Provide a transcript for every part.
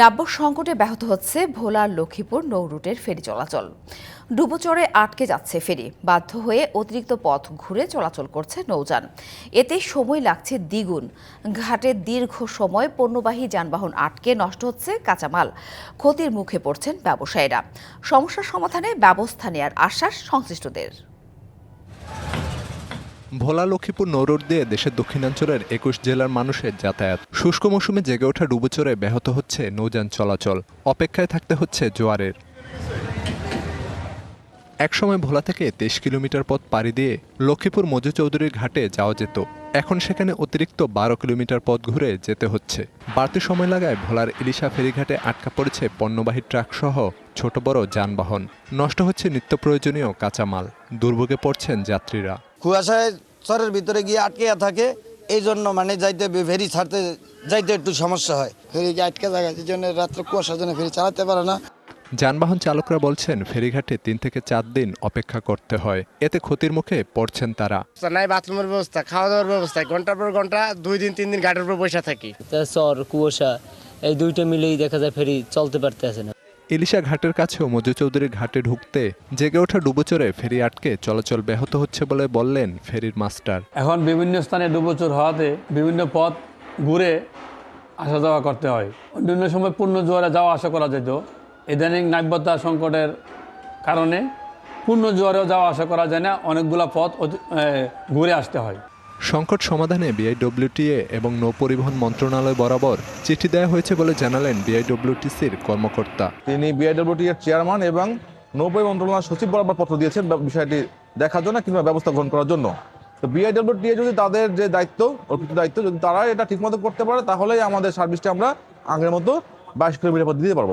নাব্য সংকটে ব্যাহত হচ্ছে ভোলার লক্ষ্মীপুর নৌ রুটের ফেরি চলাচল। ডুবোচরে আটকে যাচ্ছে ফেরি। বাধ্য হয়ে অতিরিক্ত পথ ঘুরে চলাচল করছে নৌযান। এতে সময় লাগছে দ্বিগুণ। ঘাটে দীর্ঘ সময় পণ্যবাহী যানবাহন আটকে নষ্ট হচ্ছে কাঁচামাল। ক্ষতির মুখে পড়ছেন ব্যবসায়ীরা। সমস্যার সমাধানে ব্যবস্থা নেয়ার আশ্বাস সংশ্লিষ্টদের। ভোলা লক্ষ্মীপুর নৌরোড দিয়ে দেশের দক্ষিণাঞ্চলের একুশ জেলার মানুষের যাতায়াত। শুষ্ক মৌসুমে জেগে ওঠা ডুবোচরে ব্যাহত হচ্ছে নৌযান চলাচল। অপেক্ষায় থাকতে হচ্ছে জোয়ারের। একসময় ভোলা থেকে তেইশ কিলোমিটার পথ পাড়ি দিয়ে লক্ষ্মীপুর মজু চৌধুরীর ঘাটে যাওয়া যেত। এখন সেখানে অতিরিক্ত বারো কিলোমিটার পথ ঘুরে যেতে হচ্ছে। বাড়তি সময় লাগায় ভোলার ইলিশা ফেরিঘাটে আটকা পড়েছে পণ্যবাহী ট্রাক সহ ছোট বড় যানবাহন। নষ্ট হচ্ছে নিত্য প্রয়োজনীয় কাঁচামাল। দুর্ভোগে পড়ছেন যাত্রীরা। কুয়াশায় চরের ভিতরে গিয়ে আটকে থাকে এই জন্য মানে যাইতে ফেরি ছাড়তে যাইতে একটু সমস্যা হয়। ফেরি আটকে থাকে যে জন্য রাত্রে কুয়াশার জন্য ফেরি চালাতে পারে না। যানবাহন চালকরা বলছেন ফেরিঘাটে তিন থেকে চার দিন অপেক্ষা করতে হয়। এতে ক্ষতির মুখে পড়ছেন তারা। নাই বাথরুমের ব্যবস্থা খাওয়া দাওয়ার ব্যবস্থা ঘণ্টার পর ঘণ্টা দুই দিন তিন দিন ঘাটের উপর বসে থাকি। চর কুয়াশা এই দুইটা মিলেই দেখা যায় ফেরি চলতে পারতেছে না। ইলিশা ঘাটের কাছেও মজু চৌধুরীর ঘাটে ঢুকতে জেগে ওঠা ডুবোচরে ফেরি আটকে চলাচল ব্যাহত হচ্ছে বলে বললেন ফেরির মাস্টার। এখন বিভিন্ন স্থানে ডুবোচর হওয়াতে বিভিন্ন পথ ঘুরে আসা যাওয়া করতে হয়। অন্যান্য সময় পূর্ণ জোয়ারে যাওয়া আসা করা যেত। ইদানিং নাব্যতা সংকটের কারণে পূর্ণ জোয়ারেও যাওয়া আসা করা যায় না। অনেকগুলো পথ ঘুরে আসতে হয়। সংকট সমাধানে বিআইডব্লিউটিএ এবং নৌ পরিবহন মন্ত্রণালয় বরাবর চিঠি দেওয়া হয়েছে বলে জানালেন বিআইডব্লিউটিসির কর্মকর্তা। তিনি বিআইডব্লিউটি এর চেয়ারম্যান এবং নৌপরি মন্ত্রণালয় সচিব বরাবর পত্র দিয়েছেন বিষয়টি দেখার জন্য কিংবা ব্যবস্থা গ্রহণ করার জন্য। তো বিআইডব্লিউটি যদি তাদের যে দায়িত্ব অর্পিত দায়িত্ব যদি তারা এটা ঠিকমতো করতে পারে তাহলেই আমাদের সার্ভিসটা আমরা আগের মতো বাইশ কিলোমিটার পথ দিতে পারব।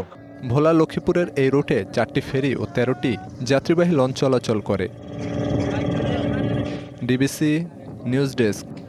ভোলা লক্ষ্মীপুরের এই রুটে চারটি ফেরি ও তেরোটি যাত্রীবাহী লঞ্চ চলাচল করে। DBC News Desk.